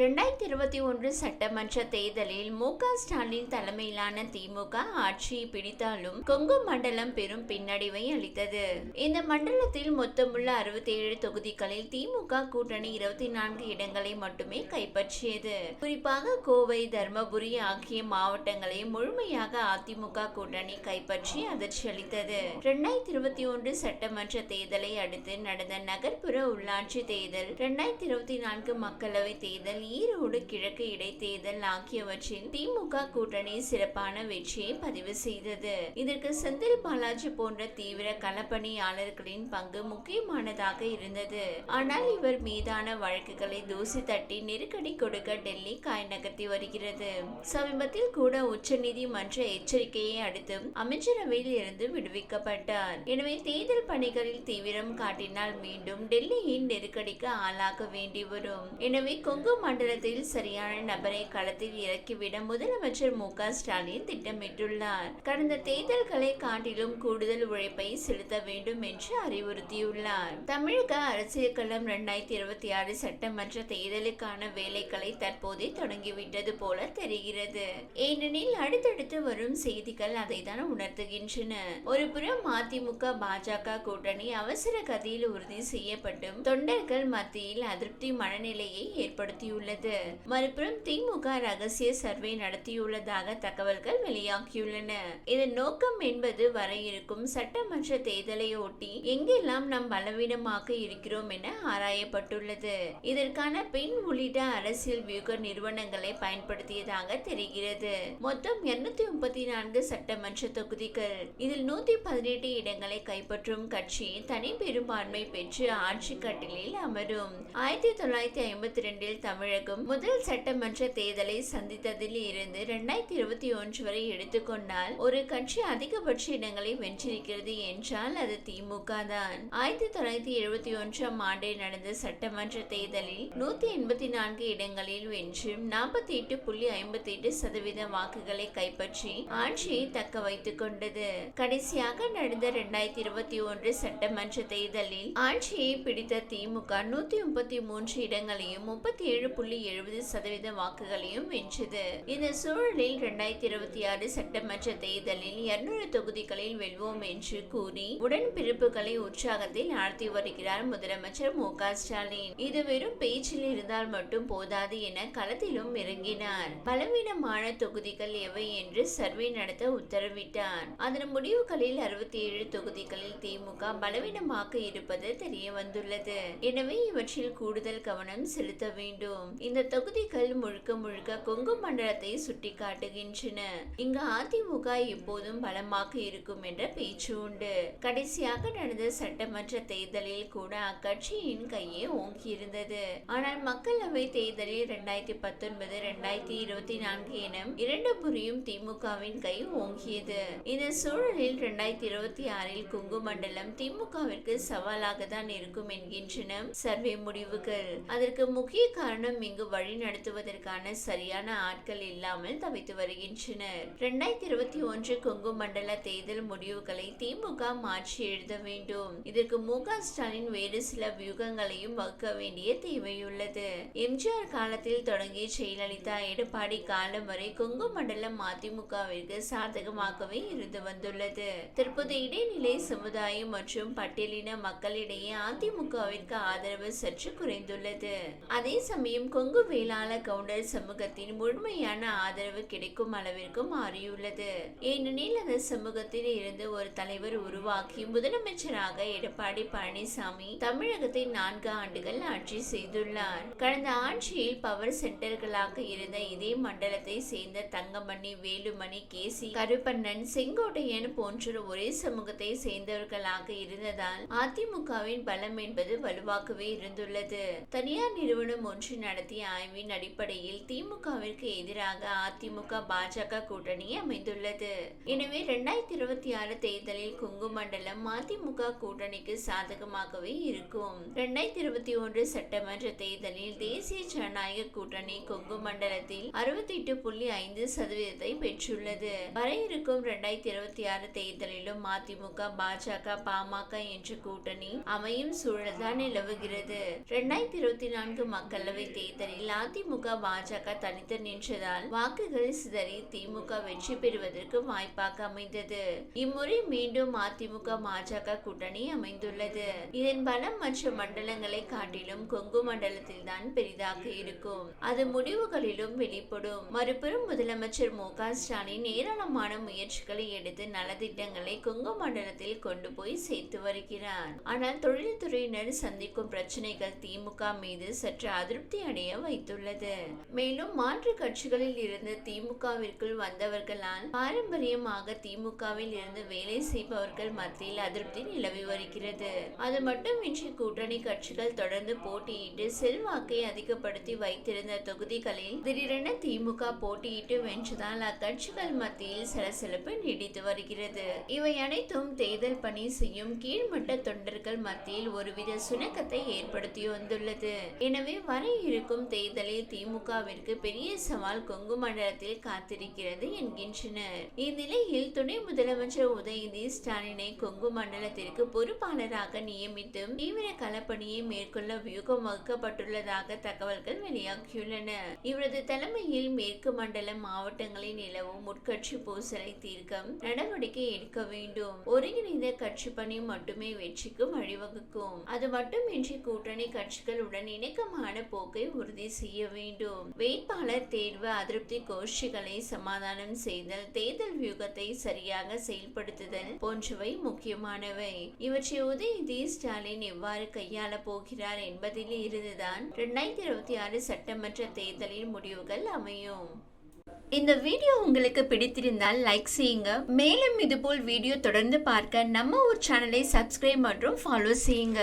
ரெண்டாயிரத்தி இருபத்தி ஒன்று சட்டமன்ற தேர்தலில் மு க ஸ்டாலின் தலைமையிலான திமுக ஆட்சியை பிடித்தாலும் கொங்கு மண்டலம் பெரும் பின்னடைவை அளித்தது. இந்த மண்டலத்தில் மொத்தமுள்ள அறுபத்தி ஏழு தொகுதிகளில் திமுக கூட்டணி இருபத்தி நான்கு இடங்களை மட்டுமே கைப்பற்றியது. குறிப்பாக கோவை தர்மபுரி ஆகிய மாவட்டங்களை முழுமையாக அதிமுக கூட்டணி கைப்பற்றி அதிர்ச்சி அளித்தது. இரண்டாயிரத்தி இருபத்தி ஒன்று சட்டமன்ற தேர்தலை அடுத்து நடந்த நகர்ப்புற உள்ளாட்சி தேர்தல் இரண்டாயிரத்தி இருபத்தி நான்கு மக்களவை தேர்தல் ஈரோடு கிழக்கு இடைத்தேர்தல் ஆகியவற்றில் திமுக கூட்டணி சிறப்பான வெற்றியை பதிவு செய்தது. இதற்கு செந்தில் பாலாஜி போன்ற தீவிர களப்பணியாளர்களின் பங்கு முக்கியமானதாக இருந்தது. ஆனால் இவர் மீதான வழக்குகளை தூசி தட்டி நெருக்கடி கொடுக்க டெல்லி காய் நகர்த்தி வருகிறது. சமீபத்தில் கூட உச்சநீதிமன்ற எச்சரிக்கையை அடுத்து அமைச்சரவையில் இருந்து விடுவிக்கப்பட்டார். எனவே தேர்தல் பணிகளில் தீவிரம் காட்டினால் மீண்டும் டெல்லியின் நெருக்கடிக்கு ஆளாக வேண்டி வரும். எனவே கொங்கு மண்டல மண்டலத்தில் சரியான நபரை களத்தில் இறக்கிவிட முதலமைச்சர் மு க ஸ்டாலின் திட்டமிட்டுள்ளார். கடந்த தேர்தல்களை காட்டிலும் கூடுதல் உழைப்பை செலுத்த வேண்டும் என்று அறிவுறுத்தியுள்ளார். தமிழக அரசியல் களம் இரண்டாயிரத்தி இருபத்தி ஆறு சட்டமன்ற தேர்தலுக்கான வேலைகளை தற்போதே தொடங்கிவிட்டது போல தெரிகிறது. ஏனெனில் அடுத்தடுத்து வரும் செய்திகள் அதை தான் உணர்த்துகின்றன. ஒரு புறம் அதிமுக பாஜக கூட்டணி அவசர கதியில் உறுதி செய்யப்பட்டும் தொண்டர்கள் மத்தியில் அதிருப்தி மனநிலையை ஏற்படுத்தியுள்ளது. மறுபுறம் திமுக ரகசிய சர்வே நடத்தியுள்ளதாக தகவல்கள் வெளியாகியுள்ளன. இதன் நோக்கம் என்பது வர இருக்கும் சட்டமன்ற தேர்தலை ஒட்டி எங்கெல்லாம் நாம் பலவீனமாக இருக்கிறோம் என ஆராயப்பட்டுள்ளது. இதற்கான பெண் உள்ளிட்ட அரசியல் வியூக நிறுவனங்களை பயன்படுத்தியதாக தெரிகிறது. மொத்தம் இருநூத்தி முப்பத்தி நான்கு சட்டமன்ற தொகுதிகள். இதில் நூத்தி பதினெட்டு இடங்களை கைப்பற்றும் கட்சி தனி பெரும்பான்மை பெற்று ஆட்சி கட்டிலில் அமரும். ஆயிரத்தி தொள்ளாயிரத்தி ஐம்பத்தி ரெண்டில் தமிழகம் முதல் சட்டமன்ற தேர்தலை சந்தித்ததில் இருந்து இரண்டாயிரத்தி இருபத்தி ஒன்று வரை எடுத்துக்கொண்டால் ஒரு கட்சி அதிகபட்ச இடங்களை வென்றிருக்கிறது என்றால் அது திமுக தான். ஆயிரத்தி தொள்ளாயிரத்தி எழுபத்தி ஒன்றாம் ஆண்டில் நடந்த சட்டமன்ற தேர்தலில் நூத்தி எண்பத்தி நான்கு இடங்களில் வென்று நாற்பத்தி எட்டு புள்ளி ஐம்பத்தி எட்டு சதவீத வாக்குகளை கைப்பற்றி ஆட்சியை தக்க வைத்துக் கொண்டது. கடைசியாக நடந்த இரண்டாயிரத்தி இருபத்தி ஒன்று சட்டமன்ற தேர்தலில் ஆட்சியை பிடித்த திமுக நூத்தி முப்பத்தி மூன்று இடங்களையும் முப்பத்தி ஏழு புள்ளி எழுபது சதவீத வாக்குகளையும் வென்றது. இந்த சூழலில் இரண்டாயிரத்தி இருபத்தி ஆறு சட்டமன்ற தேர்தலில் இருநூறு தொகுதிகளில் வெல்வோம் என்று கூறி உடன்பிறப்புகளை உற்சாகத்தில் ஆழ்த்தி வருகிறார் முதலமைச்சர் மு க ஸ்டாலின். இது வெறும் பேச்சில் இருந்தால் மட்டும் போதாது என களத்திலும் இறங்கினார். பலவீனமான தொகுதிகள் எவை என்று சர்வே நடத்த உத்தரவிட்டார். அதன் முடிவுகளில் அறுபத்தி ஏழு தொகுதிகளில் திமுக பலவீனமாக இருப்பது தெரிய வந்துள்ளது எனவே இவற்றில் கூடுதல் கவனம் செலுத்த வேண்டும். இந்த தொகுதிகள் முழுக்க முழுக்க கொங்கு மண்டலத்தை சுட்டிக்காட்டுகின்றன இங்கு அதிமுக எப்போதும் பலமாக இருக்கும் என்ற பேச்சு உண்டு. கடைசியாக நடந்த சட்டமன்ற தேர்தலில் கூட அக்கட்சியின் கையே ஓங்கியிருந்தது. ஆனால் மக்களவை தேர்தலில் இரண்டாயிரத்தி பத்தொன்பது இரண்டாயிரத்தி இருபத்தி நான்கு என இரண்டு புரியும் திமுகவின் கை ஓங்கியது. இந்த சூழலில் இரண்டாயிரத்தி இருபத்தி ஆறில் குங்கு மண்டலம் திமுகவிற்கு சவாலாக தான் இருக்கும் என்கின்றன சர்வே முடிவுகள். அதற்கு முக்கிய காரணம் இங்கு வழி நடத்துவதற்கான சரியான ஆட்கள் இல்லாமல் தவித்து வருகின்றனர். இரண்டாயிரத்தி இருபத்தி ஒன்று கொங்கு மண்டல தேர்தல் முடிவுகளை திமுக மாற்றி எழுத வேண்டும். இதற்கு மு க ஸ்டாலின் வேறு சில வியூகங்களையும் வகுக்க வேண்டிய தேவையுள்ளது. எம்ஜிஆர் காலத்தில் தொடங்கிய ஜெயலலிதா எடப்பாடி காலம் வரை கொங்கு மண்டலம் அதிமுகவிற்கு சாதகமாகவே இருந்து வந்துள்ளது. தற்போது இடைநிலை சமுதாயம் மற்றும் பட்டியலின மக்களிடையே அதிமுகவிற்கு ஆதரவு சற்று குறைந்துள்ளது. அதே சமயம் கொங்கு வேளாள கவுண்டர் சமூகத்தின் முழுமையான ஆதரவு கிடைக்கும் அளவிற்கு மாறியுள்ளது. ஏனெனில் அந்த சமூகத்தில் இருந்து ஒரு தலைவர் உருவாக்கி முதலமைச்சராக எடப்பாடி பழனிசாமி தமிழகத்தை நான்கு ஆண்டுகள் ஆட்சி செய்துள்ளார். கடந்த ஆட்சியில் பவர் சென்டர்களாக இருந்த இதே மண்டலத்தை சேர்ந்த தங்கமணி வேலுமணி கேசி கருப்பண்ணன் செங்கோட்டையன் போன்ற ஒரே சமூகத்தை சேர்ந்தவர்களாக இருந்ததால் அதிமுகவின் பலம் என்பது வலுவாகவே இருந்துள்ளது. தனியார் நிறுவனம் ஒன்று நடத்திய ஆய்வின் அடிப்படையில் திமுகவிற்கு எதிராக அதிமுக பாஜக கூட்டணி அமைந்துள்ளது. எனவே இரண்டாயிரத்தி இருபத்தி ஆறு தேர்தலில் கொங்கு மண்டலம் அதிமுக கூட்டணிக்கு சாதகமாகவே இருக்கும். இரண்டாயிரத்தி இருபத்தி ஒன்று சட்டமன்ற தேர்தலில் தேசிய ஜனநாயக கூட்டணி கொங்கு மண்டலத்தில் அறுபத்தி எட்டு புள்ளி ஐந்து சதவீதத்தை பெற்றுள்ளது. வர இருக்கும் இரண்டாயிரத்தி இருபத்தி ஆறு தேர்தலிலும் அதிமுக பாஜக பாமக என்ற கூட்டணி அமையும் சூழல்தான் நிலவுகிறது. இரண்டாயிரத்தி இருபத்தி நான்கு மக்களவை தேர்தல் தேர்தலில் அதிமுக பாஜக தனித்து நின்றதால் வாக்குகள் சிதறி திமுக வெற்றி பெறுவதற்கு வாய்ப்பாக அமைந்தது. இம்முறை மீண்டும் அதிமுக பாஜக கூட்டணி அமைந்துள்ளது. இதன் பலம் மற்ற மண்டலங்களை காட்டிலும் கொங்கு மண்டலத்தில் தான் பெரிதாக இருக்கும். அது முடிவுகளிலும் வெளிப்படும். மறுபுறம் முதலமைச்சர் மு க ஸ்டாலின் ஏராளமான முயற்சிகளை எடுத்து நலத்திட்டங்களை கொங்கு மண்டலத்தில் கொண்டு போய் சேர்த்து வருகிறார். ஆனால் தொழில்துறையினர் சந்திக்கும் பிரச்சனைகள் திமுக மீது சற்று அதிருப்தி அடை அடைய வைத்துள்ளது. மேலும் மாற்று கட்சிகளில் இருந்து திமுகவிற்குள் வந்தவர்களால் பாரம்பரியமாக திமுகவில் இருந்து வேலை செய்பவர்கள் மத்தியில் அதிருப்தி நிலவி வருகிறது. அது மட்டுமின்றி கூட்டணி கட்சிகள் தொடர்ந்து போட்டியிட்டு செல்வாக்கை அதிகப்படுத்தி வைத்திருந்த தொகுதிகளில் திடீரென திமுக போட்டியிட்டு வென்றதால் அக்கட்சிகள் மத்தியில் சலசலப்பு நீடித்து வருகிறது. இவை அனைத்தும் தேர்தல் பணி செய்யும் கீழ்மட்ட தொண்டர்கள் மத்தியில் ஒருவித சுணக்கத்தை ஏற்படுத்தி வந்துள்ளது. எனவே வர இரு வரவிருக்கும் தேர்தலில் திமுகவிற்கு பெரிய சவால் கொங்கு மண்டலத்தில் காத்திருக்கிறது என்கின்றனர். இந்நிலையில் துணை முதலமைச்சர் உதயநிதி ஸ்டாலினை கொங்கு மண்டலத்திற்கு பொறுப்பாளராக நியமித்து தீவிர களப்பணியை மேற்கொள்ள வியூகம் வகுக்கப்பட்டுள்ளதாக தகவல்கள் வெளியாகியுள்ளன. இவரது தலைமையில் மேற்கு மண்டல மாவட்டங்களில் நிலவும் உட்கட்சி பூசலை தீர்க்க நடவடிக்கை எடுக்க வேண்டும். ஒருங்கிணைந்த கட்சி பணி மட்டுமே வெற்றிக்கு வழிவகுக்கும் அது மட்டுமின்றி கூட்டணி கட்சிகளுடன் இணக்கமான போக்கை உறுதி செய்ய வேண்டும். வேட்பாளர் தேர்வு அதிருப்தி கோஷ்டிகளை சமாதானம் செய்தல் தேர்தல் வியூகத்தை சரியாக செயல்படுத்துதல் போன்றவை முக்கியமானவை. இவற்றை உதயநிதி ஸ்டாலின் எவ்வாறு கையாள போகிறார் என்பதில் இருந்துதான் இரண்டாயிரத்தி இருபத்தி ஆறு சட்டமன்ற தேர்தலின் முடிவுகள் அமையும். இந்த வீடியோ உங்களுக்கு பிடித்திருந்தால் லைக் செய்யுங்க. மேலும் இதுபோல் வீடியோ தொடர்ந்து பார்க்க நம்ம ஒரு சேனலை சப்ஸ்கிரைப் மற்றும் ஃபாலோ செய்யுங்க.